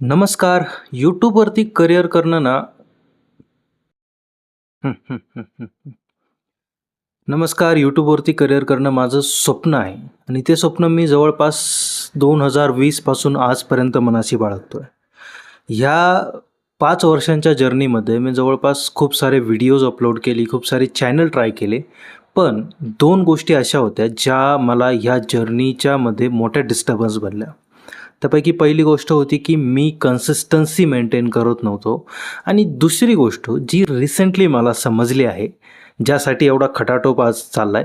नमस्कार. यूट्यूबवरती करिअर करणं ना नमस्कार. यूट्यूबवरती करिअर करणं माझं स्वप्न आहे आणि ते स्वप्न मी जवळपास दोन हजार वीसपासून आजपर्यंत मनाशी बाळगतो आहे ह्या पाच वर्षांच्या जर्नीमध्ये मी जवळपास खूप सारे व्हिडिओज अपलोड केली, खूप सारे चॅनल ट्राय केले. पण दोन गोष्टी अशा होत्या ज्या मला ह्या जर्नीच्यामध्ये मोठ्या डिस्टर्बन्स बनल्या. त्यापैकी पहिली गोष्ट होती की मी कन्सिस्टन्सी मेंटेन करत नव्हतो आणि दुसरी गोष्ट जी रिसेंटली मला समजली आहे, ज्यासाठी एवढा खटाटोप आज आहे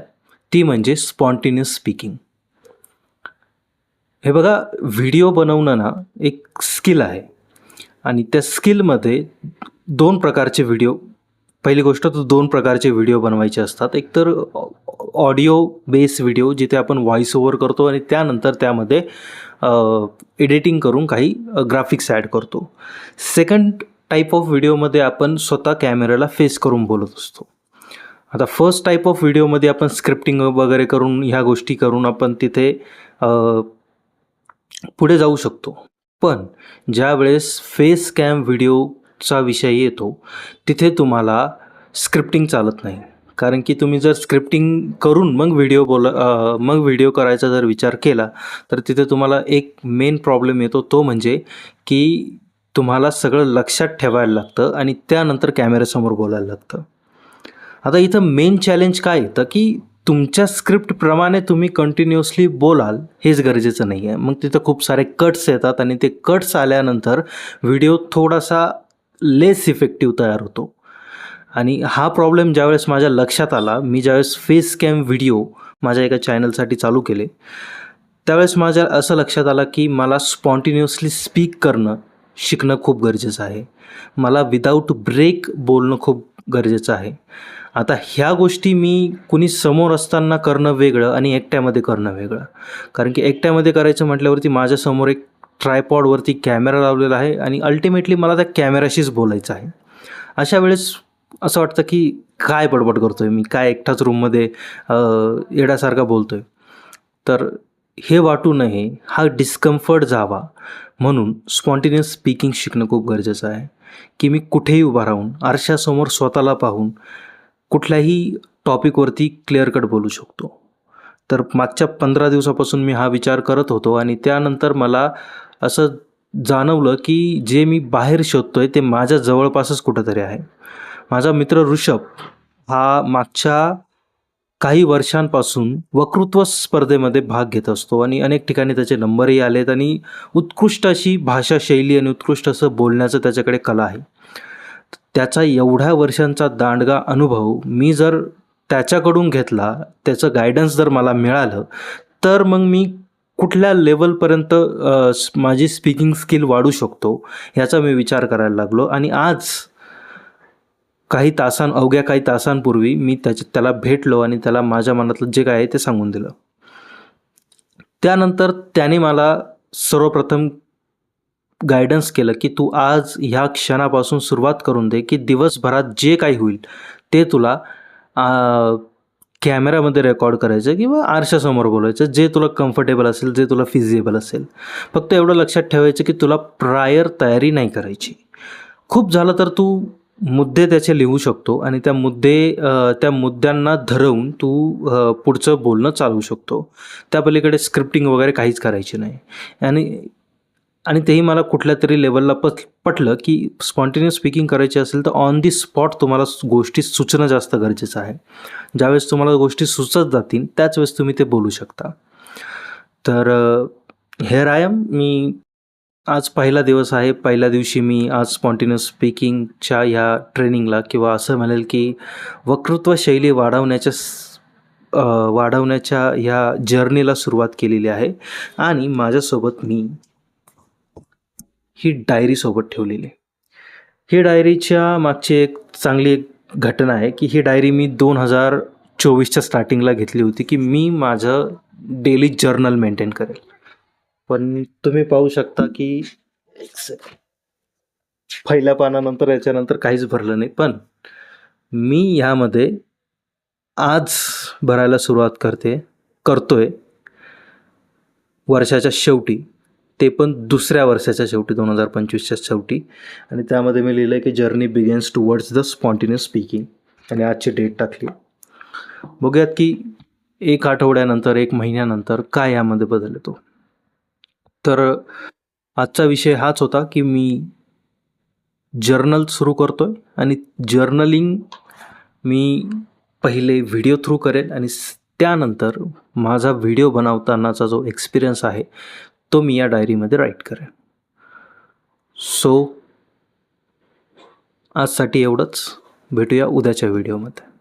ती म्हणजे स्पॉन्टिन्युअस स्पीकिंग. हे बघा व्हिडिओ बनवणं ना एक स्किल आहे आणि त्या स्किलमध्ये दोन प्रकारचे व्हिडिओ पहिली गोष्ट तर दोन प्रकारचे व्हिडिओ बनवायचे असतात. एक तर ऑडिओ बेस व्हिडिओ जिथे आपण व्हॉईस ओव्हर करतो आणि त्यानंतर त्यामध्ये एडिटिंग करून काही ग्राफिक्स ॲड करतो. सेकंड टाईप ऑफ व्हिडिओमध्ये आपण स्वतः कॅमेऱ्याला फेस करून बोलत असतो. आता फर्स्ट टाईप ऑफ व्हिडिओमध्ये आपण स्क्रिप्टिंग वगैरे करून ह्या गोष्टी करून आपण तिथे पुढे जाऊ शकतो. पण ज्यावेळेस फेस कॅम व्हिडिओ चा विषय येतो, तिथे तुम्हाला स्क्रिप्टिंग चालत नाही. कारण की तुम्ही जर स्क्रिप्टिंग करून मग व्हिडिओ बोला मग व्हिडिओ करायचा जर विचार केला, तर तिथे तुम्हाला एक मेन प्रॉब्लेम येतो तो म्हणजे की तुम्हाला सगळं लक्षात ठेवायला लागतं आणि त्यानंतर कॅमेऱ्यासमोर बोलायला लागतं. आता इथं मेन चॅलेंज काय येतं की तुमच्या स्क्रिप्टप्रमाणे तुम्ही कंटिन्युअसली बोलाल हेच गरजेचं नाही आहे. मग तिथं खूप सारे कट्स येतात आणि ते कट्स आल्यानंतर व्हिडिओ थोडासा लेस इफेक्टिव्ह तयार होतो. आणि हा प्रॉब्लेम ज्यावेळेस माझ्या लक्षात आला, मी ज्यावेळेस फेस कॅम व्हिडिओ माझ्या एका चॅनलसाठी चालू केले, त्यावेळेस माझ्या असं लक्षात आलं की मला स्पॉन्टिन्युअसली स्पीक करणं शिकणं खूप गरजेचं आहे. मला विदाऊट ब्रेक बोलणं खूप गरजेचं आहे. आता ह्या गोष्टी मी कुणी समोर असताना करणं वेगळं आणि एकट्यामध्ये करणं वेगळं. कारण की एकट्यामध्ये करायचं म्हटल्यावरती माझ्यासमोर एक ट्रायपॉडवरती कॅमेरा लावलेला आहे आणि अल्टिमेटली मला त्या कॅमेराशीच बोलायचं आहे. अशा वेळेस असं वाटतं की काय बडबड आहे मी? काय एकटाच रूममध्ये येड्यासारखा बोलतो आहे तर हे वाटू नये, हा डिस्कम्फर्ट जावा म्हणून स्पॉन्टिन्युअस स्पीकिंग शिकणं खूप गरजेचं आहे. की मी कुठेही उभा राहून, आरशासमोर स्वतःला पाहून कुठल्याही टॉपिकवरती क्लिअर कट बोलू शकतो. तर मागच्या 15 दिवसापासून मी हा विचार करत होतो आणि त्यानंतर मला असं जाणवलं की जे मी बाहेर शोधतोय ते माझ्या जवळपासच कुठंतरी आहे. माझा मित्र ऋषभ हा मागच्या काही वर्षांपासून वक्तृत्व स्पर्धेमध्ये भाग घेत असतो आणि अनेक ठिकाणी त्याचे नंबरही आलेत आणि उत्कृष्ट अशी भाषाशैली आणि उत्कृष्ट असं बोलण्याचं त्याच्याकडे कला आहे. त्याचा एवढ्या वर्षांचा दांडगा अनुभव मी जर त्याच्याकडून घेतला, त्याचं गायडन्स जर मला मिळालं, तर मग मी कुठल्या लेवलपर्यंत माझी स्पीकिंग स्किल वाढू शकतो, ह्याचा मी विचार करायला लागलो आणि आज काही तासां अवघ्या काही तासांपूर्वी मी त्याच्या त्याला भेटलो आणि त्याला माझ्या मनातलं जे काय आहे ते सांगून दिलं. त्यानंतर त्याने मला सर्वप्रथम गायडन्स केलं की तू आज ह्या क्षणापासून सुरुवात करून दे की दिवसभरात जे काही होईल, ते तुला कॅमेरामध्ये रेकॉर्ड करायचं किंवा आरशासमोर बोलायचं, जे तुला कम्फर्टेबल असेल, जे तुला फिजिबल असेल. फक्त एवढं लक्षात ठेवायचं की तुला प्रायर तयारी नाही करायची. खूप झालं तर तू मुद्दे त्याचे लिहू शकतो आणि त्या मुद्दे त्या मुद्द्यांना धरवून तू पुढचं बोलणं चालवू शकतो. त्या पलीकडे स्क्रिप्टिंग वगैरे काहीच करायची नाही. आणि आणि तेही मला कुठल्या तरी लेवलला पट पटलं की स्पॉन्टेनियस स्पीकिंग करायची असेल तर ऑन दी स्पॉट तुम्हाला गोष्टी सुचणं जास्त गरजेचं आहे. ज्यावेळेस तुम्हाला गोष्टी सुचत जातील, त्याच वेळेस तुम्ही ते बोलू शकता. तर हेअर आय एम. मी आज पहिला दिवस आहे. पहिल्या दिवशी मी आज स्पॉन्टेनियस स्पीकिंगच्या ह्या ट्रेनिंगला किंवा असं म्हणेल की वक्तृत्व शैली वाढवण्याच्या वाढवण्याच्या ह्या जर्नीला सुरुवात केलेली आहे आणि माझ्यासोबत मी ही डायरी सोबत ठेवलेली आहे. ही डायरीच्या मागची एक चांगली एक घटना आहे की ही डायरी मी 2024च्या स्टार्टिंगला घेतली होती की मी माझं डेली जर्नल मेंटेन करेल. पण तुम्ही पाहू शकता की पहिल्या पानानंतर याच्यानंतर काहीच भरलं नाही. पण मी ह्यामध्ये आज भरायला सुरुवात करते करतोय. वर्षाच्या शेवटी ते पण दुसऱ्या वर्षाच्या शेवटी दोन हजार पंचवीसच्या शेवटी. आणि त्यामध्ये मी लिहिलं आहे की journey begins towards the spontaneous speaking आणि आजची डेट टाकली. बघूयात की एक आठवड्यानंतर एक महिन्यानंतर काय यामध्ये बदल येतो. तर आजचा विषय हाच होता की मी जर्नल सुरू करतोय. आणि जर्नलिंग मी पहिले व्हिडिओ थ्रू करेन आणि त्यानंतर माझा व्हिडिओ बनवतानाचा जो एक्सपिरियन्स आहे तो मी या डायरीमध्ये राईट करेन सो आजसाठी एवढंच. भेटूया उद्याच्या व्हिडिओमध्ये.